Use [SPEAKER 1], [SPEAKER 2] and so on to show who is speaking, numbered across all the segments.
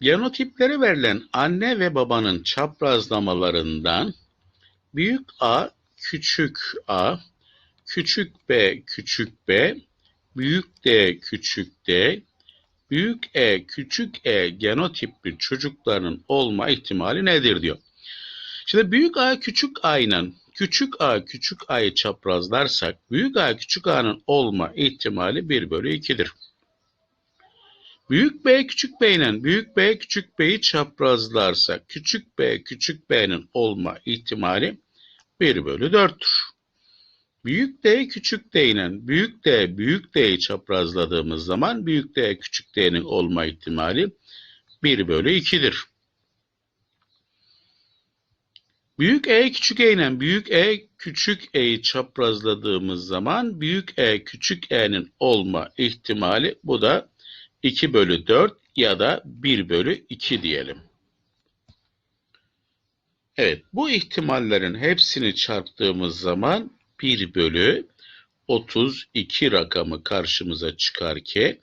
[SPEAKER 1] Genotipleri verilen anne ve babanın çaprazlamalarından büyük A, küçük a, küçük b, küçük b, büyük D, küçük d, büyük E, küçük e genotipli çocukların olma ihtimali nedir diyor. Şimdi büyük A, küçük A ile küçük A, küçük A'yı çaprazlarsak büyük A, küçük A'nın olma ihtimali 1 bölü 2'dir. Büyük B küçük B ile büyük B küçük B'yi çaprazlarsak küçük B küçük B'nin olma ihtimali 1 bölü 4'tür. Büyük D küçük D ile büyük D büyük D'yi çaprazladığımız zaman büyük D küçük D'nin olma ihtimali 1 bölü 2'dir. Büyük E küçük E ile büyük E küçük E'yi çaprazladığımız zaman büyük E küçük E'nin olma ihtimali bu da 2 bölü 4 ya da 1 bölü 2 diyelim. Evet bu ihtimallerin hepsini çarptığımız zaman 1 bölü 32 rakamı karşımıza çıkar ki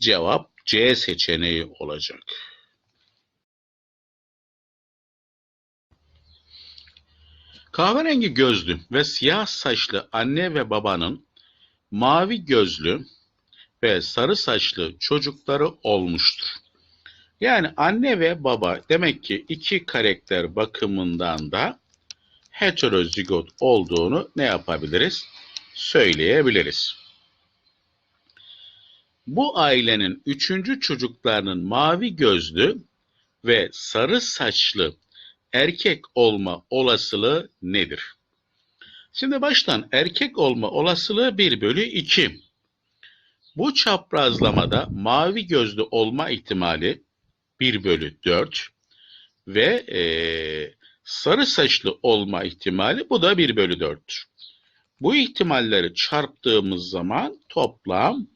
[SPEAKER 1] cevap C seçeneği olacak. Kahverengi gözlü ve siyah saçlı anne ve babanın mavi gözlü ve sarı saçlı çocukları olmuştur. Yani anne ve baba demek ki iki karakter bakımından da heterozigot olduğunu ne yapabiliriz? Söyleyebiliriz. Bu ailenin üçüncü çocuklarının mavi gözlü ve sarı saçlı erkek olma olasılığı nedir? Şimdi baştan erkek olma olasılığı 1 bölü 2. Bu çaprazlamada mavi gözlü olma ihtimali 1 bölü 4 ve e, sarı saçlı olma ihtimali bu da 1 bölü 4'tür. Bu ihtimalleri çarptığımız zaman toplam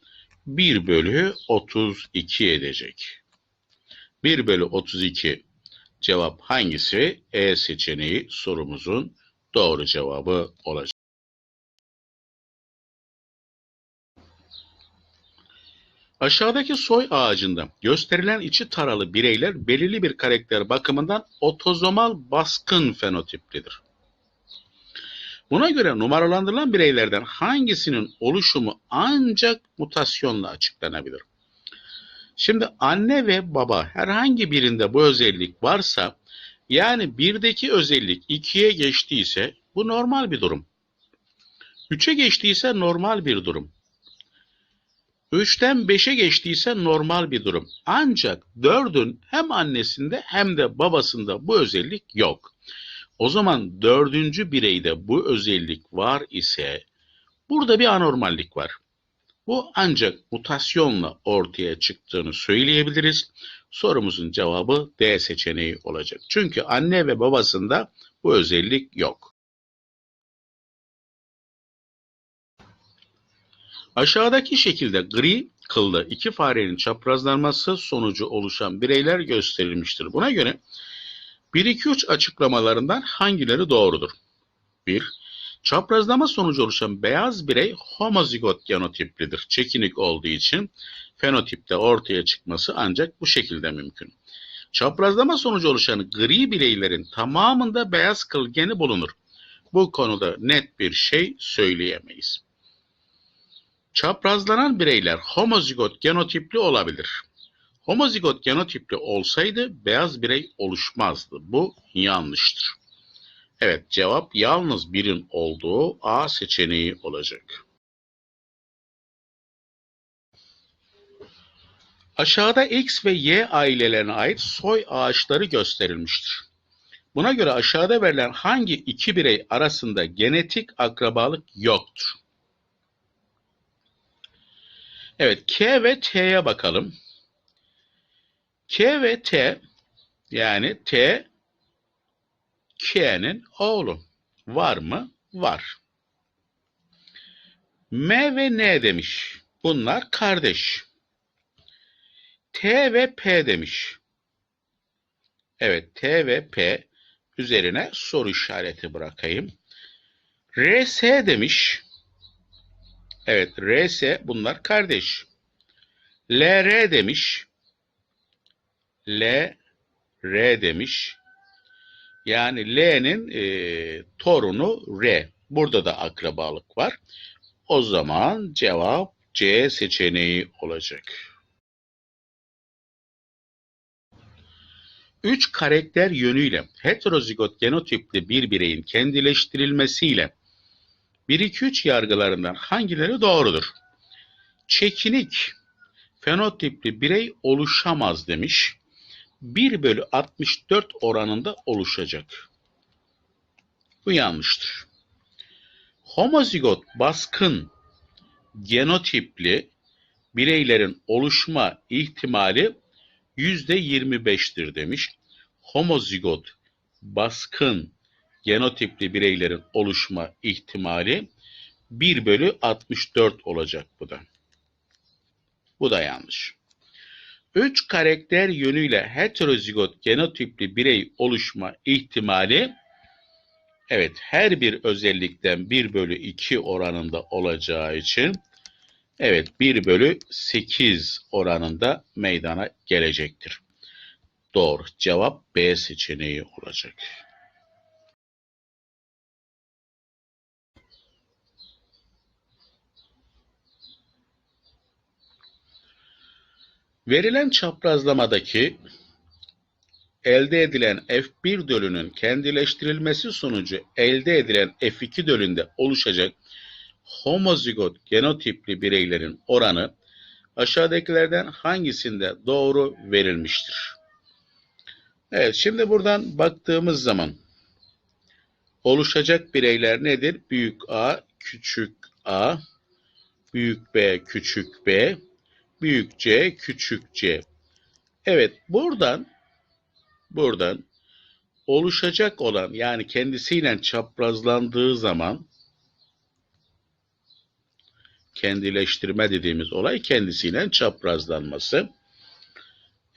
[SPEAKER 1] 1 bölü 32 edecek. 1 bölü 32 cevap hangisi? E seçeneği sorumuzun doğru cevabı olacak. Aşağıdaki soy ağacında gösterilen içi taralı bireyler belirli bir karakter bakımından otozomal baskın fenotiplidir. Buna göre numaralandırılan bireylerden hangisinin oluşumu ancak mutasyonla açıklanabilir? Şimdi anne ve baba herhangi birinde bu özellik varsa yani birdeki özellik ikiye geçtiyse bu normal bir durum. Üçe geçtiyse normal bir durum. 3'ten 5'e geçtiyse normal bir durum. Ancak 4'ün hem annesinde hem de babasında bu özellik yok. O zaman dördüncü bireyde bu özellik var ise burada bir anormallik var. Bu ancak mutasyonla ortaya çıktığını söyleyebiliriz. Sorumuzun cevabı D seçeneği olacak. Çünkü anne ve babasında bu özellik yok. Aşağıdaki şekilde gri kıllı iki farenin çaprazlanması sonucu oluşan bireyler gösterilmiştir. Buna göre 1-2-3 açıklamalarından hangileri doğrudur? 1. Çaprazlama sonucu oluşan beyaz birey homozigot genotiplidir. Çekinik olduğu için fenotipte ortaya çıkması ancak bu şekilde mümkün. Çaprazlama sonucu oluşan gri bireylerin tamamında beyaz kıl geni bulunur. Bu konuda net bir şey söyleyemeyiz. Çaprazlanan bireyler homozigot genotipli olabilir. Homozigot genotipli olsaydı beyaz birey oluşmazdı. Bu yanlıştır. Evet cevap yalnız birin olduğu A seçeneği olacak. Aşağıda X ve Y ailelerine ait soy ağaçları gösterilmiştir. Buna göre aşağıda verilen hangi iki birey arasında genetik akrabalık yoktur? Evet, K ve T'ye bakalım. K ve T yani T K'nin oğlu. Var mı? Var. M ve N demiş. Bunlar kardeş. T ve P demiş. Evet, T ve P üzerine soru işareti bırakayım. R, S demiş. Evet, R, S bunlar kardeş. LR demiş. L, R demiş. Yani L'nin e, torunu R. Burada da akrabalık var. O zaman cevap C seçeneği olacak. Üç karakter yönüyle heterozigot genotipli bir bireyin kendileştirilmesiyle 1-2-3 yargılarından hangileri doğrudur? Çekinik fenotipli birey oluşamaz demiş. 1 bölü 64 oranında oluşacak. Bu yanlıştır. Homozigot baskın genotipli bireylerin oluşma ihtimali %25'tir demiş. Homozigot baskın genotipli bireylerin oluşma ihtimali 1 bölü 64 olacak bu da. Bu da yanlış. 3 karakter yönüyle heterozigot genotipli birey oluşma ihtimali evet her bir özellikten 1 bölü 2 oranında olacağı için evet 1 bölü 8 oranında meydana gelecektir. Doğru cevap B seçeneği olacak. Verilen çaprazlamadaki elde edilen F1 dölünün kendileştirilmesi sonucu elde edilen F2 dölünde oluşacak homozigot genotipli bireylerin oranı aşağıdakilerden hangisinde doğru verilmiştir? Evet, şimdi buradan baktığımız zaman oluşacak bireyler nedir? Büyük A, küçük a, büyük B, küçük b, büyük C, küçük c. Evet, buradan buradan oluşacak olan yani kendisiyle çaprazlandığı zaman kendileştirme dediğimiz olay kendisiyle çaprazlanması.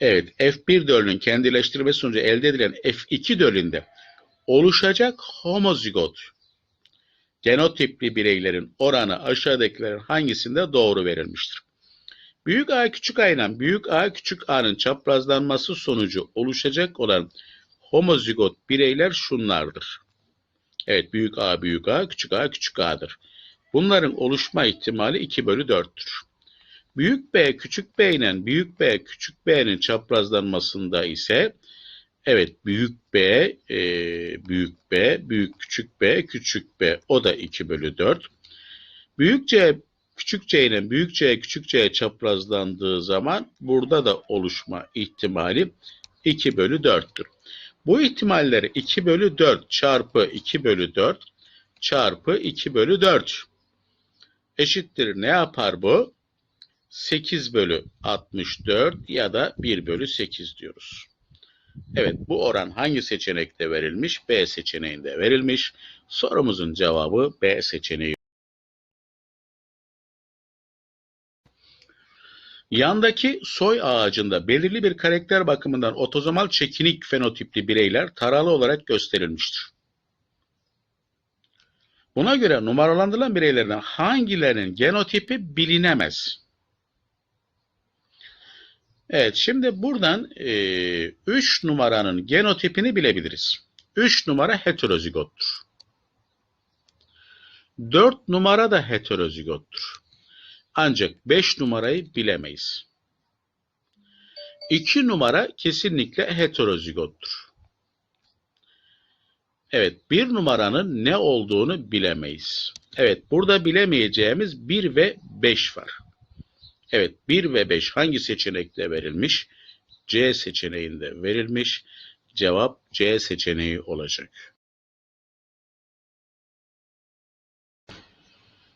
[SPEAKER 1] Evet, F1 dölünün kendileştirmesi sonucu elde edilen F2 dölünde oluşacak homozigot genotipli bireylerin oranı aşağıdakilerin hangisinde doğru verilmiştir? Büyük A küçük A ile büyük A küçük A'nın çaprazlanması sonucu oluşacak olan homozigot bireyler şunlardır. Evet büyük A büyük A küçük A küçük A'dır. Bunların oluşma ihtimali 2 bölü 4'tür. Büyük B küçük B ile büyük B küçük B'nin çaprazlanmasında ise evet büyük B e, büyük B büyük küçük B küçük B o da 2 bölü 4. Büyük C küçük c büyük c küçük c çaprazlandığı zaman burada da oluşma ihtimali 2 bölü 4'tür. Bu ihtimalleri 2 bölü 4 çarpı 2 bölü 4 çarpı 2 bölü 4 eşittir. Ne yapar bu? 8 bölü 64 ya da 1 bölü 8 diyoruz. Evet bu oran hangi seçenekte verilmiş? B seçeneğinde verilmiş. Sorumuzun cevabı B seçeneği. Yandaki soy ağacında belirli bir karakter bakımından otozomal çekinik fenotipli bireyler taralı olarak gösterilmiştir. Buna göre numaralandırılan bireylerden hangilerinin genotipi bilinemez? Evet, şimdi buradan 3 e, numaranın genotipini bilebiliriz. 3 numara heterozigottur. 4 numara da heterozigottur. Ancak 5 numarayı bilemeyiz. 2 numara kesinlikle heterozigottur. Evet, bir numaranın ne olduğunu bilemeyiz. Evet, burada bilemeyeceğimiz 1 ve 5 var. Evet, 1 ve 5 hangi seçenekte verilmiş? C seçeneğinde verilmiş. Cevap C seçeneği olacak.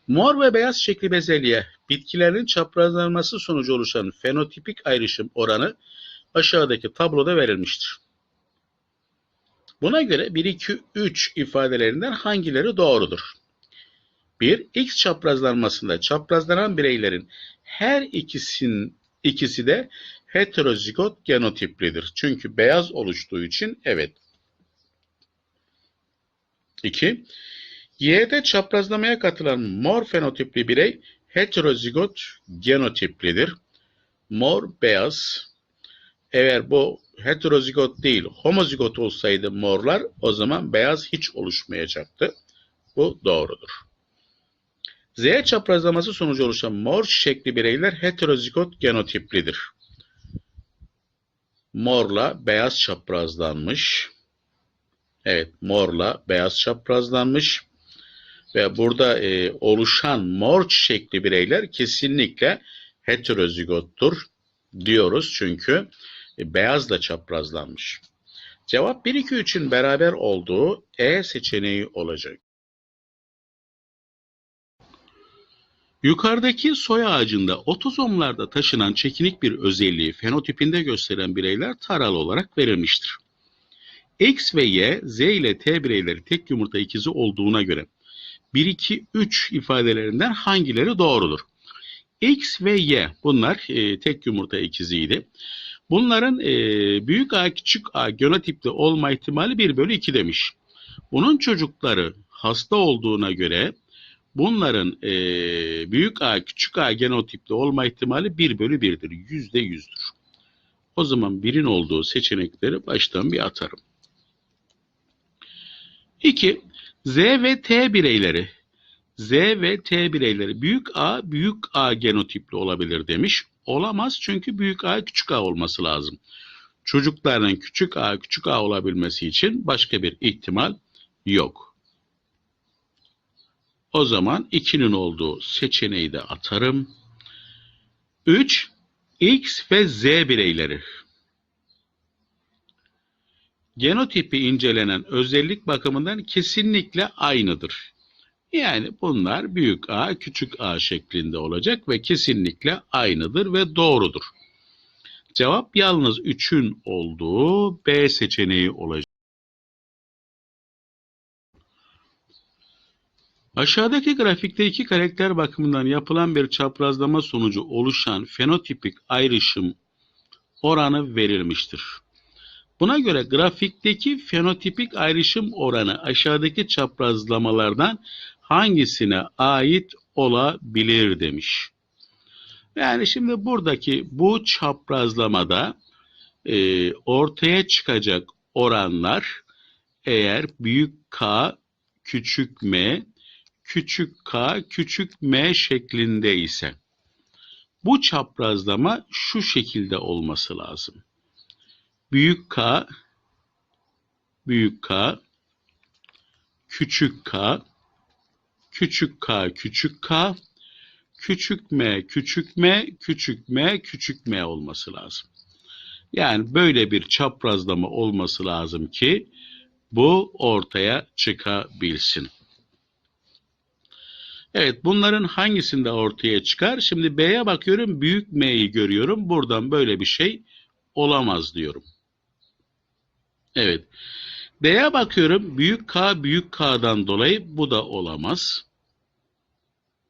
[SPEAKER 1] Mor ve beyaz şekli bezelye bitkilerin çaprazlanması sonucu oluşan fenotipik ayrışım oranı aşağıdaki tabloda verilmiştir. Buna göre 1, 2, 3 ifadelerinden hangileri doğrudur? 1. X çaprazlanmasında çaprazlanan bireylerin her ikisinin ikisi de heterozigot genotiplidir. Çünkü beyaz oluştuğu için evet. 2. Y'de çaprazlamaya katılan mor fenotipli birey heterozigot genotiplidir. Mor beyaz. Eğer bu heterozigot değil homozigot olsaydı morlar o zaman beyaz hiç oluşmayacaktı. Bu doğrudur. Z çaprazlaması sonucu oluşan mor çiçekli bireyler heterozigot genotiplidir. Morla beyaz çaprazlanmış. Evet morla beyaz çaprazlanmış. Ve burada e, oluşan mor çiçekli bireyler kesinlikle heterozigottur diyoruz çünkü e, beyazla çaprazlanmış. Cevap 1 2 3'ün beraber olduğu E seçeneği olacak. Yukarıdaki soy ağacında otozomlarda taşınan çekinik bir özelliği fenotipinde gösteren bireyler taralı olarak verilmiştir. X ve Y, Z ile T bireyleri tek yumurta ikizi olduğuna göre 1, 2, 3 ifadelerinden hangileri doğrudur? X ve Y bunlar e, tek yumurta ikiziydi. Bunların e, büyük A küçük A genotipli olma ihtimali 1 bölü 2 demiş. Bunun çocukları hasta olduğuna göre bunların e, büyük A küçük A genotipli olma ihtimali 1 bölü 1'dir. Yüzde yüzdür. O zaman birin olduğu seçenekleri baştan bir atarım. 2. Z ve T bireyleri Z ve T bireyleri büyük A büyük A genotipli olabilir demiş. Olamaz çünkü büyük A küçük A olması lazım. Çocukların küçük A küçük A olabilmesi için başka bir ihtimal yok. O zaman 2'nin olduğu seçeneği de atarım. 3. X ve Z bireyleri. Genotipi incelenen özellik bakımından kesinlikle aynıdır. Yani bunlar büyük A, küçük A şeklinde olacak ve kesinlikle aynıdır ve doğrudur. Cevap yalnız 3'ün olduğu B seçeneği olacak. Aşağıdaki grafikte iki karakter bakımından yapılan bir çaprazlama sonucu oluşan fenotipik ayrışım oranı verilmiştir. Buna göre grafikteki fenotipik ayrışım oranı aşağıdaki çaprazlamalardan hangisine ait olabilir demiş. Yani şimdi buradaki bu çaprazlamada e, ortaya çıkacak oranlar eğer büyük K, küçük M, küçük K, küçük M şeklinde ise bu çaprazlama şu şekilde olması lazım. Büyük K, büyük K, küçük K, küçük k, küçük k, küçük m, küçük m, küçük m, küçük m olması lazım. Yani böyle bir çaprazlama olması lazım ki bu ortaya çıkabilsin. Evet bunların hangisinde ortaya çıkar? Şimdi B'ye bakıyorum büyük M'yi görüyorum. Buradan böyle bir şey olamaz diyorum. Evet. D'ye bakıyorum. Büyük K büyük K'dan dolayı bu da olamaz.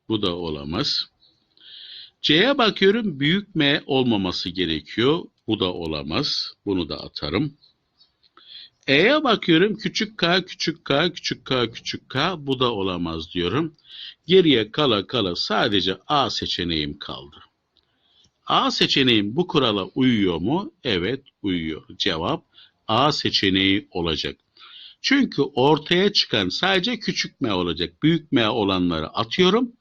[SPEAKER 1] Bu da olamaz. C'ye bakıyorum. Büyük M olmaması gerekiyor. Bu da olamaz. Bunu da atarım. E'ye bakıyorum. Küçük K, küçük K, küçük K, küçük K. Bu da olamaz diyorum. Geriye kala kala sadece A seçeneğim kaldı. A seçeneğim bu kurala uyuyor mu? Evet uyuyor. Cevap A seçeneği olacak. Çünkü ortaya çıkan sadece küçük m olacak. Büyük m olanları atıyorum.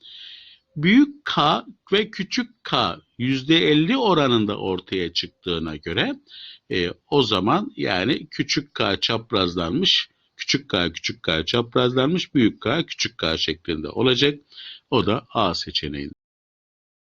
[SPEAKER 1] Büyük k ve küçük k %50 oranında ortaya çıktığına göre e, o zaman yani küçük k çaprazlanmış, küçük k küçük k çaprazlanmış, büyük k küçük k şeklinde olacak. O da A seçeneği.